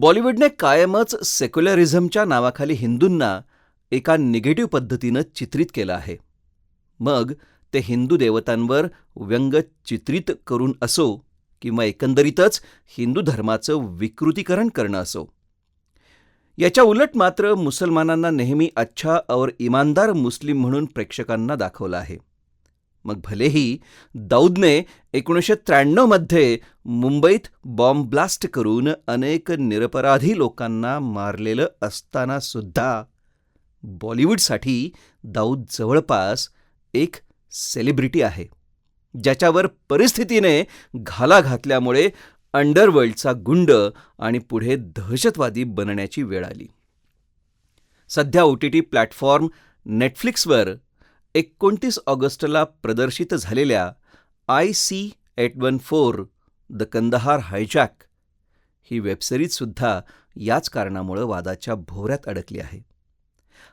बॉलिवूडने कायमच सेक्युलरिझमच्या नावाखाली हिंदूंना एका निगेटिव्ह पद्धतीनं चित्रित केलं आहे. मग ते हिंदू देवतांवर व्यंग चित्रित करून असो किंवा एकंदरीतच हिंदू धर्माचं विकृतीकरण करणं असो. याच्या उलट मात्र मुसलमानांना नेहमी अच्छा और इमानदार मुस्लिम म्हणून प्रेक्षकांना दाखवलं आहे. मग भलेही दाऊदने एकोणीसशे त्र्याण्णवमध्ये मुंबईत बॉम्ब ब्लास्ट करून अनेक निरपराधी लोकांना मारलेलं असताना सुद्धा बॉलिवूडसाठी दाऊद जवळपास एक सेलिब्रिटी आहे ज्याच्यावर परिस्थितीने घाला घातल्यामुळे अंडरवर्ल्डचा गुंड आणि पुढे दहशतवादी बनण्याची वेळ आली. सध्या ओ टी टी प्लॅटफॉर्म नेटफ्लिक्सवर एकोणतीस ऑगस्टला प्रदर्शित झालेल्या I C eight one four the Kandahar hijack ही वेबसिरीजसुद्धा याच कारणामुळं वादाच्या भोवऱ्यात अडकली आहे.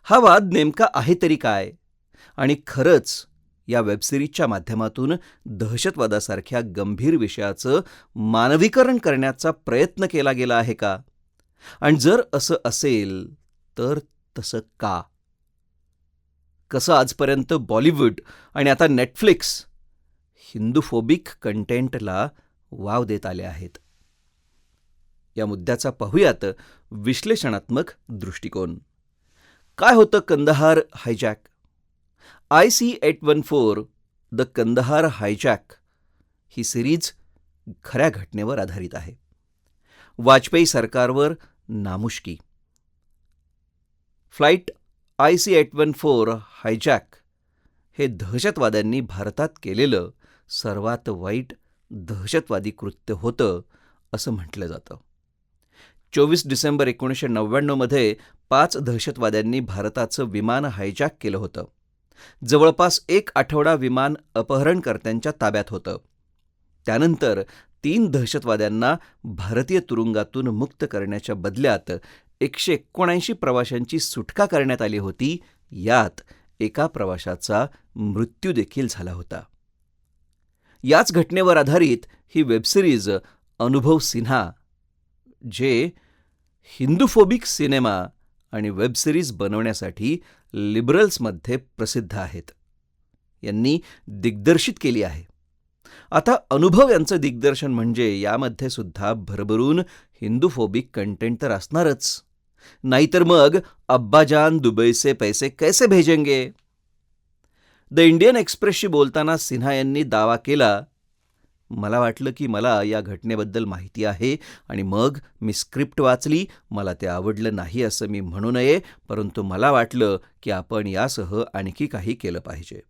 हा वाद नेमका आहे तरी काय? आणि खरंच या वेबसिरीजच्या माध्यमातून दहशतवादासारख्या गंभीर विषयाचं मानवीकरण करण्याचा प्रयत्न केला गेला आहे का? आणि जर असं असेल तर तसं का? कसं आजपर्यंत बॉलिवूड आणि आता नेटफ्लिक्स हिंदूफोबिक कंटेंटला वाव देत आले आहेत. या मुद्द्याचा पाहूयात विश्लेषणात्मक दृष्टिकोन. काय होतं Kandahar hijack? I C eight one four the Kandahar hijack he series खऱ्या घटनेवर आधारित आहे. वाजपेयी सरकारवर नामुष्की. Flight I C eight one four hijack हे दहशतवाद्यांनी भारतात केलेलं सर्वात वाईट दहशतवादी कृत्य होतं असं म्हटलं जातं. चोवीस डिसेंबर एकोणीसशे नव्याण्णवमध्ये पाच दहशतवाद्यांनी भारताचं विमान हायजॅक केलं होतं. जवळपास एक आठवडा विमान अपहरणकर्त्यांच्या ताब्यात होतं. त्यानंतर तीन दहशतवाद्यांना भारतीय तुरुंगातून मुक्त करण्याच्या बदल्यात एकशे एकोणऐंशी प्रवाशांची सुटका करण्यात आली होती. यात एका प्रवाशाचा मृत्यू देखील झाला होता. याच घटनेवर आधारित ही वेबसिरीज अनुभव सिन्हा जे हिंदूफोबिक सिनेमा आणि वेबसिरीज बनवण्यासाठी लिबरल्समध्ये प्रसिद्ध आहेत. यांनी दिग्दर्शित केली आहे. आता अनुभव यांचं दिग्दर्शन म्हणजे यामध्ये सुद्धा भरभरून हिंदूफोबिक कंटेंट तर असणारच. नाहीतर मग अब्बाजान दुबईचे पैसे कैसे भेजेंगे? द इंडियन एक्सप्रेसशी बोलताना सिन्हा यांनी दावा केला मला वाटलं की मला या घटनेबद्दल माहिती आहे आणि मग मी स्क्रिप्ट वाचली मला ते आवडलं नाही असं मी म्हणू नये परंतु मला वाटलं की आपण यासह आणखी काही केलं पाहिजे.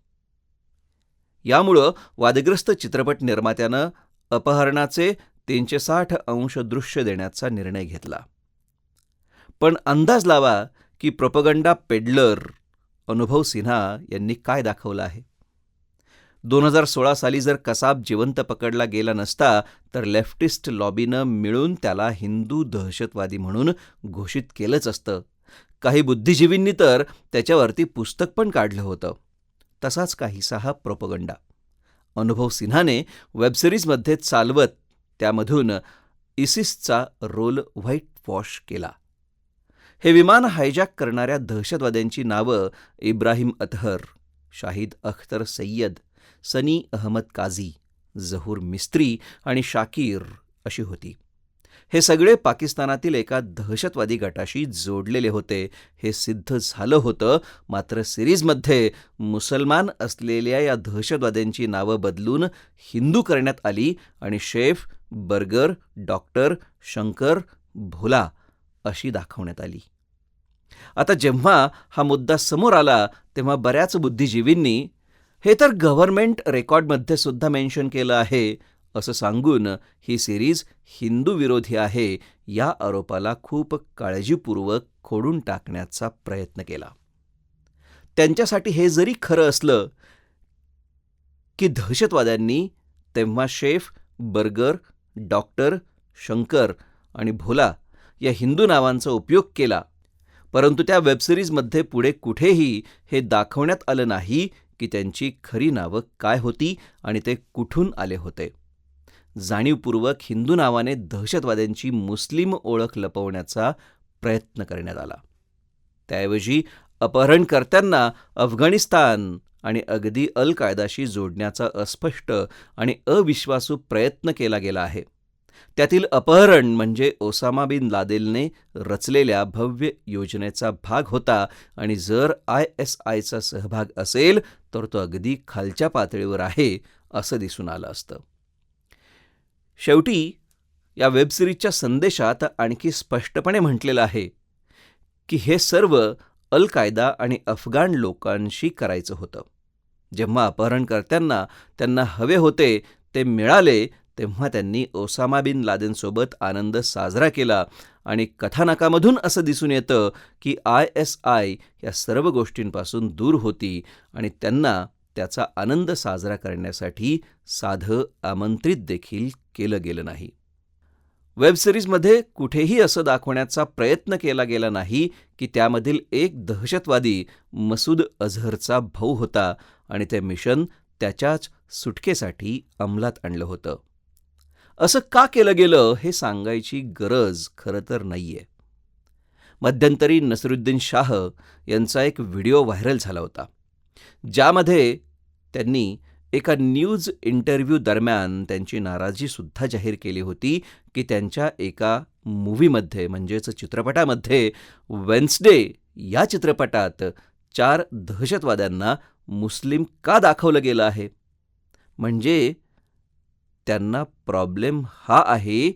यामुळं वादग्रस्त चित्रपट निर्मात्यानं अपहरणाचे तीनशे साठ अंश दृश्य देण्याचा निर्णय घेतला. पण अंदाज लावा की प्रोपगंडा पेडलर अनुभव सिन्हा यांनी काय दाखवलं आहे. दोन हजार सोळा साली जर कसाब जिवंत पकडला गेला नसता तर लेफ्टिस्ट लॉबीनं मिळून त्याला हिंदू दहशतवादी म्हणून घोषित केलंच असतं. काही बुद्धिजीवींनी तर त्याच्यावरती पुस्तक पण काढलं होतं. तसाच काहीसा हा प्रोपगंडा? अनुभव सिन्हाने वेबसिरीजमध्ये चालवत त्यामधून इसिसचा रोल व्हाईट वॉश केला. हे विमान हायजॅक करणाऱ्या दहशतवाद्यांची नावं इब्राहिम अतहर शाहिद अख्तर सय्यद सनी अहमद काझी जहूर मिस्त्री आणि शाकीर अशी होती. हे सगळे पाकिस्तानातील एका दहशतवादी गटाशी जोडलेले होते. हे सिद्ध झालं होतं मात्र सिरीजमध्ये मुसलमान असलेल्या या दहशतवाद्यांची नावं बदलून हिंदू करण्यात आली आणि chef burger doctor Shankar Bhola अशी दाखवण्यात आली. आता जेव्हा हा मुद्दा समोर आला तेव्हा बऱ्याच बुद्धिजीवींनी हे तर गव्हर्नमेंट रेकॉर्डमध्ये सुद्धा मेन्शन केलं आहे असं सांगून ही सिरीज हिंदू विरोधी आहे या आरोपाला खूप काळजीपूर्वक खोडून टाकण्याचा प्रयत्न केला. त्यांच्यासाठी हे जरी खरं असलं की दहशतवाद्यांनी तेव्हा शेफ बर्गर डॉक्टर शंकर आणि भोला या हिंदू नावांचा उपयोग केला. परंतु त्या वेबसिरीजमध्ये पुढे कुठेही हे दाखवण्यात आलं नाही की त्यांची खरी नावं काय होती आणि ते कुठून आले होते. जाणीवपूर्वक हिंदू नावाने दहशतवाद्यांची मुस्लिम ओळख लपवण्याचा प्रयत्न करण्यात आला. त्याऐवजी अपहरणकर्त्यांना अफगाणिस्तान आणि अगदी अल कायदाशी जोडण्याचा अस्पष्ट आणि अविश्वासू प्रयत्न केला गेला आहे. त्यातील अपहरण म्हणजे ओसामा बिन लादेलने रचलेल्या भव्य योजनेचा भाग होता आणि जर आय एस आयचा सहभाग असेल तर तो अगदी खालच्या पातळीवर आहे असं दिसून आलं असतं. शेवटी या वेबसिरीजच्या संदेशात आणखी स्पष्टपणे म्हटलेलं आहे की हे सर्व अल कायदा आणि अफगाण लोकांशी करायचं होतं. जेव्हा अपहरणकर्त्यांना त्यांना हवे होते ते मिळाले तेव्हा त्यांनी ओसामा बिन लादेनसोबत आनंद साजरा केला आणि कथानकामधून असं दिसून येतं की आय एस आय या सर्व गोष्टींपासून दूर होती आणि त्यांना त्याचा आनंद साजरा करण्यासाठी साधं आमंत्रित देखील केलं गेलं नाही. वेबसिरीजमध्ये कुठेही असं दाखवण्याचा प्रयत्न केला गेला नाही की त्यामधील एक दहशतवादी मसूद अझहरचा भाऊ होता आणि ते मिशन त्याच्याच सुटकेसाठी अंमलात आणलं होतं. असं का केलं गेलं हे सांगायची गरज खरं तर नाहीये. मध्यंतरी नसरुद्दीन शाह यांचा एक व्हिडिओ व्हायरल झाला होता ज्यामध्ये त्यांनी एका न्यूज इंटरव्ह्यू दरम्यान त्यांची नाराजीसुद्धा जाहीर केली होती की त्यांच्या एका मूव्हीमध्ये म्हणजेच चित्रपटामध्ये वेन्सडे या चित्रपटात चार दहशतवाद्यांना मुस्लिम का दाखवलं गेलं आहे? म्हणजे त्यांना प्रॉब्लेम हा आहे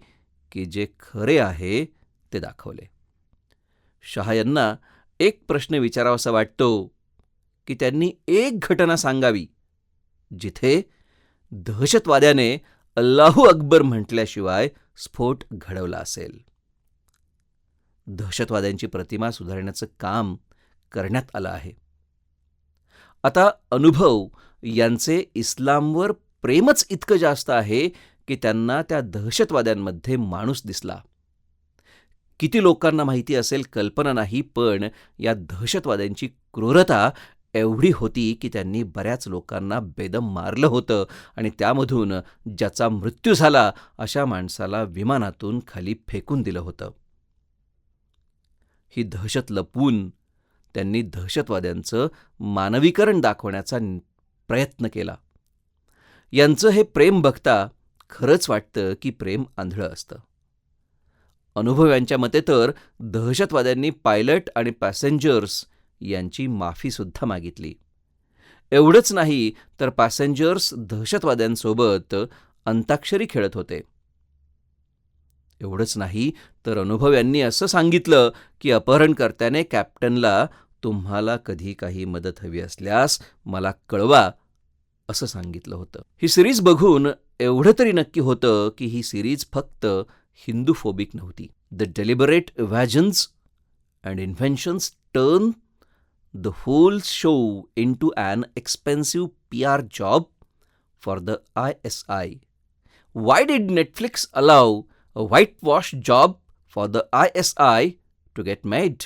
की जे खरे आहे ते दाखवले. शहा यांना एक प्रश्न विचारावासा वाटतो की त्यांनी एक घटना सांगावी जिथे दहशतवाद्याने अल्लाहू अकबर म्हटल्याशिवाय स्फोट घडवला असेल. दहशतवाद्यांची प्रतिमा सुधारण्याचं काम करण्यात आलं आहे. आता अनुभव यांचे इस्लामवर प्रेमच इतकं जास्त आहे की त्यांना त्या दहशतवाद्यांमध्ये माणूस दिसला. किती लोकांना माहिती असेल कल्पना नाही पण या दहशतवाद्यांची क्रूरता एवढी होती की त्यांनी बऱ्याच लोकांना बेदम मारलं होतं आणि त्यामधून ज्याचा मृत्यू झाला अशा माणसाला विमानातून खाली फेकून दिलं होतं. ही दहशत लपवून त्यांनी दहशतवाद्यांचं मानवीकरण दाखवण्याचा प्रयत्न केला. यांचं हे प्रेम बघता खरंच वाटतं की प्रेम आंधळं असतं. अनुभव यांच्या मते तर दहशतवाद्यांनी पायलट आणि पॅसेंजर्स यांची माफीसुद्धा मागितली. एवढंच नाही तर पॅसेंजर्स दहशतवाद्यांसोबत अंताक्षरी खेळत होते. एवढंच नाही तर अनुभव यांनी असं सांगितलं की अपहरणकर्त्याने कॅप्टनला तुम्हाला कधी काही मदत हवी असल्यास मला कळवा असं सांगितलं होतं. ही सिरीज बघून एवढं तरी नक्की होतं की ही सिरीज फक्त हिंदू फोबिक नव्हती. The deliberate vagueness and inventions turn the whole show into an expensive P R job for the I S I why did Netflix allow a whitewash job for the I S I to get made